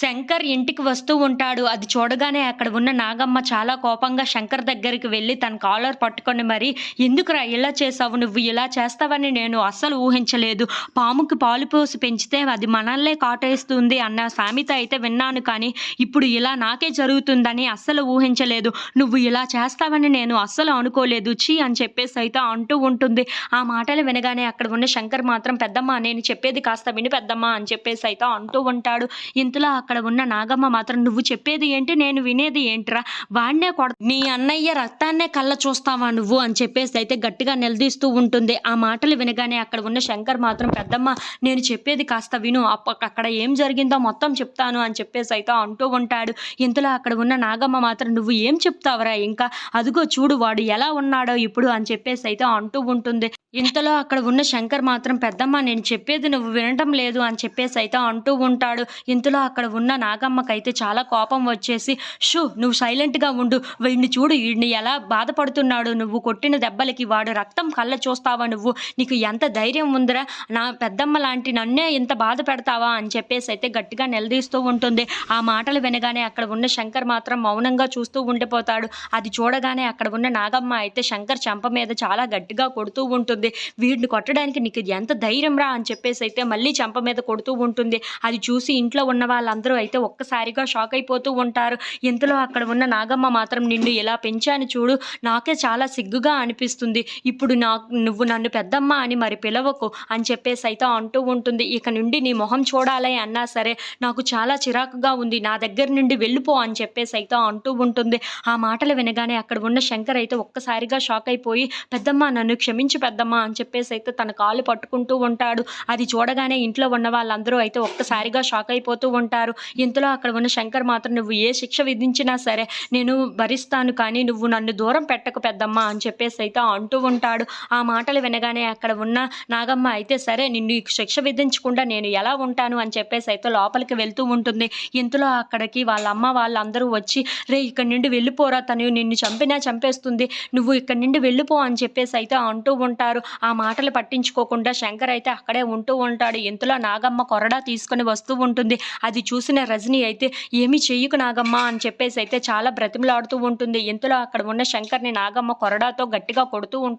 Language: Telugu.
శంకర్ ఇంటికి వస్తూ ఉంటాడు. అది చూడగానే అక్కడ ఉన్న నాగమ్మ చాలా కోపంగా శంకర్ దగ్గరికి వెళ్ళి తన కాలర్ పట్టుకొని మరి ఎందుకురా ఇలా చేసావు? నువ్వు ఇలా చేస్తావని నేను అస్సలు ఊహించలేదు. పాముకి పాలు పోసి పెంచితే అది మనల్నే కాటేస్తుంది అన్న సామెత అయితే విన్నాను కానీ ఇప్పుడు ఇలా నాకే జరుగుతుందని అస్సలు ఊహించలేదు. నువ్వు ఇలా చేస్తావని నేను అస్సలు అనుకోలేదు. చీ అని చెప్పేసి అయితే అంటూ ఉంటుంది. ఆ మాటలు వినగానే అక్కడ ఉన్న శంకర్ మాత్రం పెద్దమ్మ నేను చెప్పేది కాస్త విని పెద్దమ్మ అని చెప్పేసి అయితే అంటూ ఉంటాడు. ఇంతలో అక్కడ ఉన్న నాగమ్మ మాత్రం నువ్వు చెప్పేది ఏంటి? నేను వినేది ఏంట్రా? వాడినే కొడ నీ అన్నయ్య రక్తాన్నే కళ్ళ చూస్తావా నువ్వు? అని చెప్పేసి అయితే గట్టిగా నిలదీస్తూ ఉంటుంది. ఆ మాటలు వినగానే అక్కడ ఉన్న శంకర్ మాత్రం పెద్దమ్మ నేను చెప్పేది కాస్త విను. అక్కడ ఏం జరిగిందో మొత్తం చెప్తాను. అని చెప్పేసి అయితే అంటూ ఉంటాడు. ఇంతలో అక్కడ ఉన్న నాగమ్మ మాత్రం నువ్వు ఏం చెప్తావరా ఇంకా? అదిగో చూడు వాడు ఎలా ఉన్నాడో ఇప్పుడు అని చెప్పేసి అయితే అంటూ ఉంటుంది. ఇంతలో అక్కడ ఉన్న శంకర్ మాత్రం పెద్దమ్మ నేను చెప్పేది నువ్వు వినటం లేదు అని చెప్పేసి అయితే అంటూ ఉంటాడు. ఇంతలో అక్కడ ఉన్న నాగమ్మకైతే చాలా కోపం వచ్చేసి షూ నువ్వు సైలెంట్గా ఉండు. వీడిని చూడు వీడిని ఎలా బాధపడుతున్నాడు నువ్వు? కొట్టిన దెబ్బలకి వాడు రక్తం కళ్ళ చూస్తావా నువ్వు? నీకు ఎంత ధైర్యం ఉందిరా? నా పెద్దమ్మ లాంటి నన్నే ఇంత బాధ పెడతావా? అని చెప్పేసి అయితే గట్టిగా నిలదీస్తూ ఉంటుంది. ఆ మాటలు వినగానే అక్కడ ఉన్న శంకర్ మాత్రం మౌనంగా చూస్తూ ఉండిపోతాడు. అది చూడగానే అక్కడ ఉన్న నాగమ్మ అయితే శంకర్ చెంప మీద చాలా గట్టిగా కొడుతూ ఉంటుంది. వీడిని కొట్టడానికి నీకు ఎంత ధైర్యం రా అని చెప్పేసి అయితే మళ్ళీ చెంప మీద కొడుతూ ఉంటుంది. అది చూసి ఇంట్లో ఉన్న వాళ్ళందరూ అయితే ఒక్కసారిగా షాక్ అయిపోతూ ఉంటారు. ఇంతలో అక్కడ ఉన్న నాగమ్మ మాత్రం నిన్ను ఎలా పెంచాను చూడు నాకే చాలా సిగ్గుగా అనిపిస్తుంది. ఇప్పుడు నాకు నువ్వు నన్ను పెద్దమ్మ అని మరి పిలవకు అని చెప్పేసి అయితే అంటూ ఉంటుంది. ఇక నుండి నీ మొహం చూడాలి అన్నా సరే నాకు చాలా చిరాకుగా ఉంది. నా దగ్గర నుండి వెళ్ళిపో అని చెప్పేసి అయితే అంటూ ఉంటుంది. ఆ మాటలు వినగానే అక్కడ ఉన్న శంకర్ అయితే ఒక్కసారిగా షాక్ అయిపోయి పెద్దమ్మ నన్ను క్షమించు పెద్దమ్మ అని చెప్పేసి అయితే తన కాళ్ళు పట్టుకుంటూ ఉంటాడు. అది చూడగానే ఇంట్లో ఉన్న వాళ్ళందరూ అయితే ఒక్కసారిగా షాక్ అయిపోతూ ఉంటారు. ఇంతలో అక్కడ ఉన్న శంకర్ మాత్రం నువ్వు ఏ శిక్ష విధించినా సరే నేను భరిస్తాను కానీ నువ్వు నన్ను దూరం పెట్టకు పెద్దమ్మ అని చెప్పేసి అయితే అంటూ ఉంటాడు. ఆ మాటలు వినగానే అక్కడ ఉన్న నాగమ్మ అయితే సరే నిన్ను ఈ శిక్ష విధించకుండా నేను ఎలా ఉంటాను అని చెప్పేసి అయితే లోపలికి వెళ్తూ ఉంటుంది. ఇంతలో అక్కడికి వాళ్ళ అమ్మ వాళ్ళందరూ వచ్చి రే ఇక్కడ నుండి వెళ్ళిపోరా తను నిన్ను చంపినా చంపేస్తుంది. నువ్వు ఇక్కడ నుండి వెళ్ళిపో అని చెప్పేసి అయితే అంటూ ఉంటారు. ఆ మాటలు పట్టించుకోకుండా శంకర్ అయితే అక్కడే ఉంటూ ఉంటాడు. ఇంతలో నాగమ్మ కొరడా తీసుకొని వస్తూ ఉంటుంది. అది చూసిన రజని అయితే ఏమీ చెయ్యకు నాగమ్మ అని చెప్పేసి అయితే చాలా బ్రతిమలాడుతూ ఉంటుంది. ఇంతలో అక్కడ ఉన్న శంకర్ని నాగమ్మ కొరడాతో గట్టిగా కొడుతూ ఉంటుంది.